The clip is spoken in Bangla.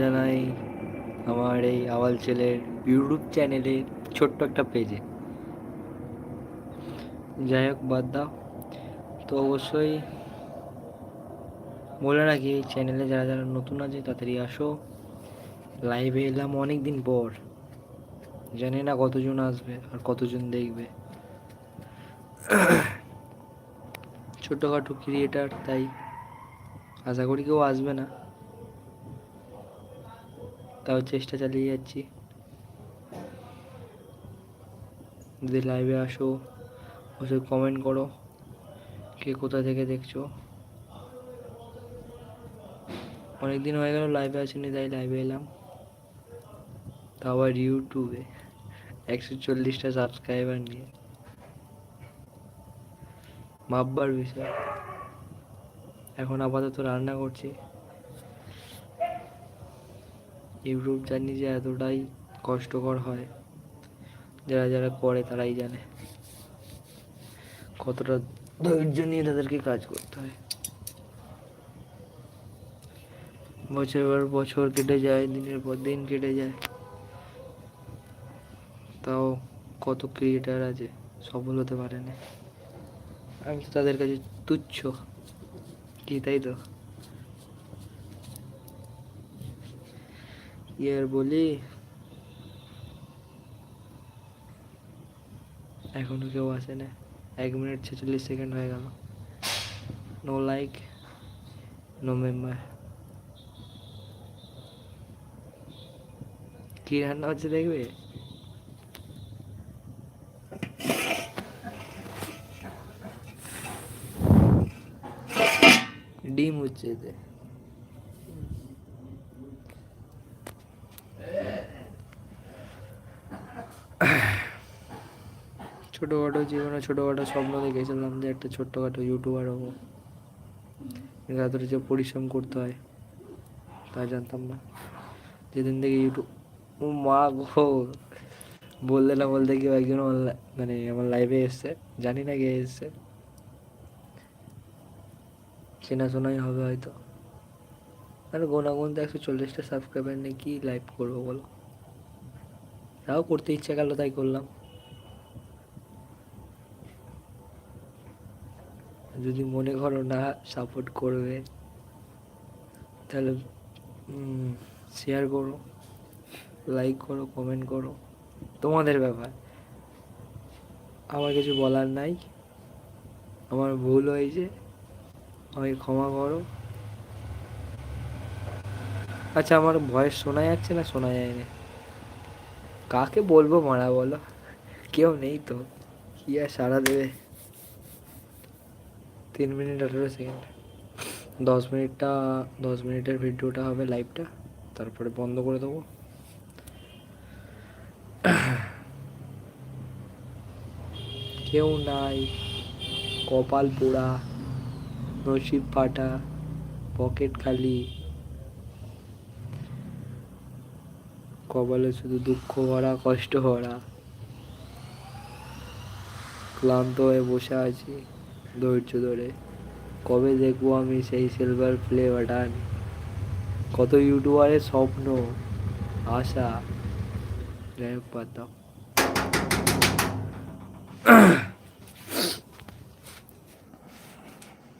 জানাই আমার এই আওয়াল ছেলের ইউটিউব চ্যানেলের ছোট্ট একটা পেজে যাই হোক, বাদ দাও। তো অবশ্যই বলে রাখি, এই চ্যানেলে যারা যারা নতুন আছে, তাড়াতাড়ি আসো। লাইভে এলাম অনেক দিন পর। জানি না কতজন আসবে আর কতজন দেখবে। ছোটোখাটো ক্রিয়েটার তাই আশা করি কেউ আসবে না। তাও চেষ্টা চালিয়ে যাচ্ছি। যদি লাইভে আসো, অবশ্যই কমেন্ট করো, কে কোথা থেকে দেখছ। অনেক দিন হয়ে গেল লাইভে আসেনি, তাই লাইভে এলাম। তা আবার ইউটিউবে একশো চল্লিশটা সাবস্ক্রাইবার নিয়ে। ভাববার বিষয়। এখন আপাতত রান্না করছি। ইউটিউব জানি যে এতটাই কষ্টকর হয়, যারা যারা করে তারাই জানে কতটা ধৈর্য নিয়ে তাদেরকে কাজ করতে হয়। বছর পর বছর কেটে যায়, দিনের পর দিন কেটে যায়। তাও কত ক্রিয়েটার আছে, সফল হতে পারে না আমি তো তাদের কাছে তুচ্ছ, কি তাই তো? কি আর বলি। এখনও কেউ আসে না এক মিনিট ছেচল্লিশ সেকেন্ড হয়ে গেল। নো লাইক নো মেম্বার কি রান্না হচ্ছে দেখবে? ডিম হচ্ছে এতে। ছোটোখাটো জীবনে ছোটোখাটো স্বপ্ন দেখেছিলাম যে একটা ছোট্টখাটো ইউটিউবার হব। এতটা যে পরিশ্রম করতে হয়, তা জানতাম না। যেদিন থেকে ইউটিউব ও মা গো বলতে না বলতে কেউ একজন মানে আমার লাইভে এসছে। জানি না কে এসছে। চেনাশোনাই হবে হয়তো। আর গোনা গুনতে একশো চল্লিশটা সাবস্ক্রাইবার নিয়ে কি লাইভ করব বলো? তাও করতে ইচ্ছা গেল, তাই করলাম। যদি মনে করো না সাপোর্ট করবে, তাহলে শেয়ার করো লাইক করো কমেন্ট করো। তোমাদের ব্যাপার। আমার কিছু বলার নাই। আমার ভুল হয়েছে। আমাকে ক্ষমা করো। আচ্ছা আমার ভয়েস শোনা যাচ্ছে না? শোনা যায় না। কাকে বলব? মারা বলো। কেউ নেই তো। কি আর সারা দেবে? তিন মিনিট, আঠেরো সেকেন্ড। দশ মিনিটটা, দশ মিনিটের ভিডিওটা হবে লাইভটা। তারপরে বন্ধ করে দেবো। কেউ নাই। কপাল পোড়া, নসিব ফাটা, পকেট খালি। কপালে শুধু দুঃখ ভরা, কষ্ট ভরা। ক্লান্ত হয়ে বসে আছি ধৈর্য ধরে। কবে দেখব আমি সেই সিলভার প্লে বাটান কত ইউটিউবারের স্বপ্ন, আশা যাই হোক